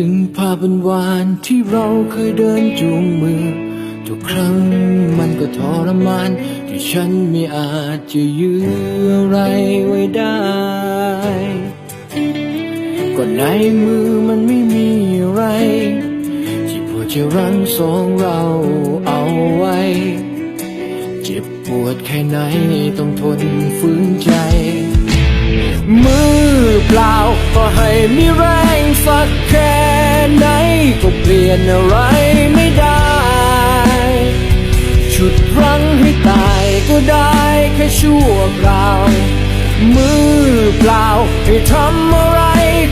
ถึงภาพวันวานที่เราเคยเดินจูงมือ ทุกครั้งมันก็ทรมาน ที่ฉันไม่อาจจะยื้ออะไรไว้ได้ก็ในมือมันไม่มีอะไร ที่พอจะรั้งสองเราเอาไว้ เจ็บปวดแค่ไหนต้องทนฝืนใจ มือเปล่าก็ให้มีแรงสักแค่ ยนอะไรไม่ได้ ชุดรั้งให้ตายก็ได้แค่ชั่วคราว มือเปล่าให้ทำอะไร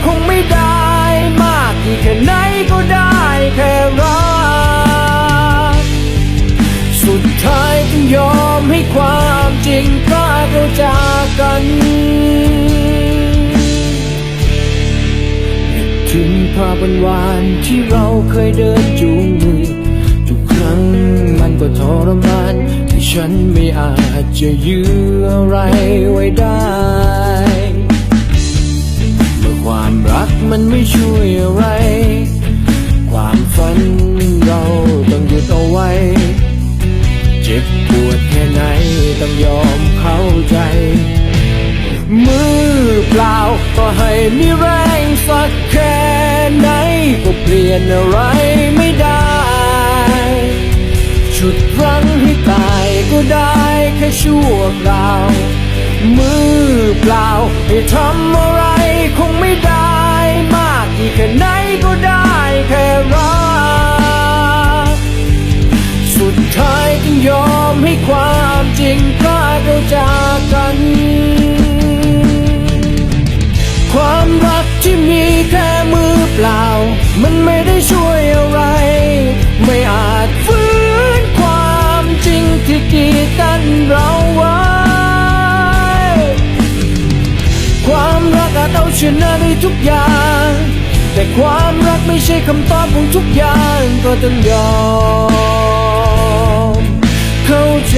คงไม่ได้ มากที่แค่ไหนก็ได้แค่รัก สุดท้ายต้องยอมให้ความจริงพลาดเราจากกัน ถึงภาพหวานๆที่เราเคยเดินจูงมือ ทุกครั้งมันก็ทรมานที่ฉันไม่อาจจะยื้ออะไรไว้ได้เมื่อความรักมันไม่ช่วยอะไร ยนอะไรไม่ได้ ชุดรั้งให้ตายก็ได้แค่ชั่วคราว มือเปล่าให้ทำอะไรคงไม่ได้ มากที่แค่ไหนก็ได้แค่รัก สุดท้ายต้องยอมให้ความจริงพลาดเราจากกัน ชนะได้ทุกอย่าง แต่ความรักไม่ใช่คำตอบของทุกอย่างก็ต้องยอมเข้าใจ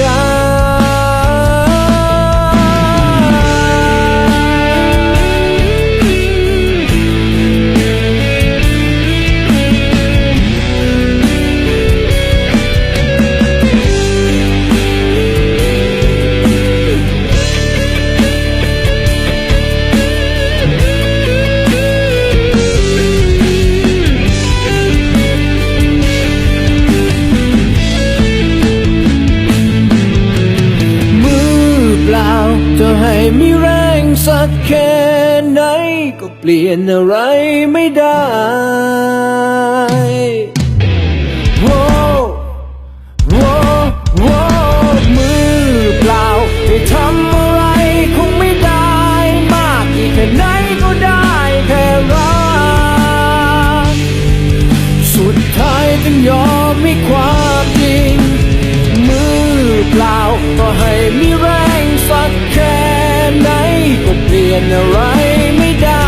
ให้มีแรงสักแค่ไหน ก็เปลี่ยนอะไรไม่ได้โว้โว้โว้มือเปล่าให้ทำอะไรคงไม่ได้มากที่แค่ไหนก็ได้แค่รักสุดท้ายต้องยอมให้ความจริง มือเปล่าก็ให้มีแรง กแค่ไหนก็เปลี่ยนอะไรไม่ได้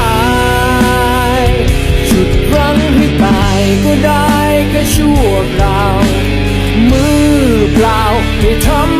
ชุดรั้งให้ตายก็ได้แค่ชั่วคราว มือเปล่าไม่ทำ